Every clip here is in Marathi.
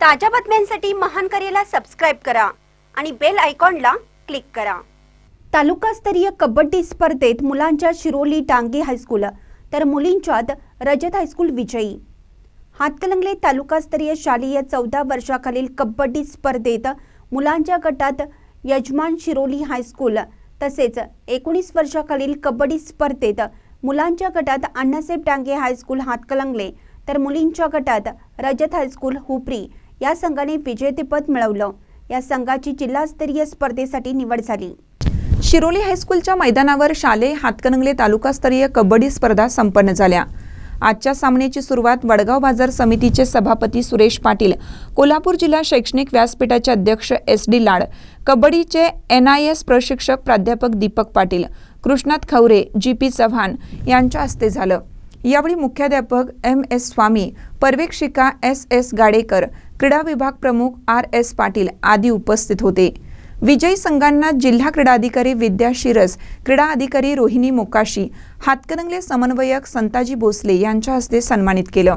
ताज्या बातम्यांसाठी महान करेला सबस्क्राईब करा आणि बेल आयकॉनला क्लिक करा. तालुकास्तरीय कबड्डी स्पर्धेत मुलांच्या शिरोली टांगे हायस्कूल तर मुलींच्यात रजत हायस्कूल विजयी. हातकलंगले तालुकास्तरीय शालेय चौदा वर्षाखालील कबड्डी स्पर्धेत मुलांच्या गटात यजमान शिरोली हायस्कूल तसेच एकोणीस वर्षाखालील कबड्डी स्पर्धेत मुलांच्या गटात अण्णासाहेब डांगे हायस्कूल हातकलंगले तर मुलींच्या गटात रजत हायस्कूल हुपरी या संघाने विजेतेपद मिळवलं. या संघाची जिल्हास्तरीय स्पर्धेसाठी निवड झाली. शिरोली हायस्कूलच्या मैदानावर शालेय हातकणंगले तालुकास्तरीय कबड्डी स्पर्धा संपन्न झाल्या. आजच्या सामन्याची सुरुवात वडगाव बाजार समितीचे सभापती सुरेश पाटील कोल्हापूर जिल्हा शैक्षणिक व्यासपीठाचे अध्यक्ष एस डी लाड कबड्डीचे एन आय एस प्रशिक्षक प्राध्यापक दीपक पाटील कृष्णात खवरे जी पी चव्हाण यांच्या हस्ते झालं. यावेळी मुख्याध्यापक एम एस स्वामी पर्यवेक्षिका एस एस गाडेकर क्रीडा विभाग प्रमुख आर एस पाटील आदी उपस्थित होते. विजयी संघांना जिल्हा क्रीडा अधिकारी विद्या शिरस क्रीडा अधिकारी रोहिणी मोकाशी हातकणंगले समन्वयक संताजी भोसले यांच्या हस्ते सन्मानित केलं.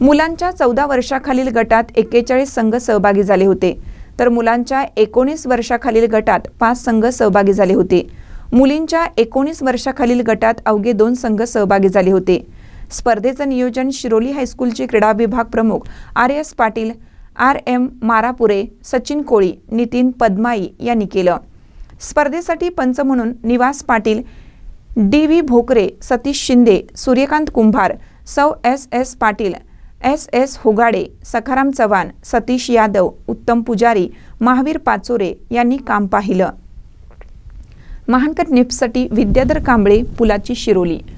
मुलांच्या चौदा वर्षाखालील गटात एक्केचाळीस संघ सहभागी झाले होते. तर मुलांच्या एकोणीस वर्षाखालील गटात पाच संघ सहभागी झाले होते. मुलींच्या एकोणीस वर्षाखालील गटात अवघे दोन संघ सहभागी झाले होते. स्पर्धेचं नियोजन शिरोली हायस्कूलचे क्रीडा विभाग प्रमुख R S Patil R M Marapure Sachin Koli Nitin Padmai यांनी केलं. स्पर्धेसाठी पंच म्हणून निवास पाटील डी व्ही भोकरे सतीश शिंदे सूर्यकांत कुंभार सौ S S Patil S S Hogade Sakharam Chavan Satish Yadav Uttam Pujari Mahavir Pachore यांनी काम पाहिलं. महानकर नेप्ससाठी विद्याधर कांबळे पुलाची शिरोली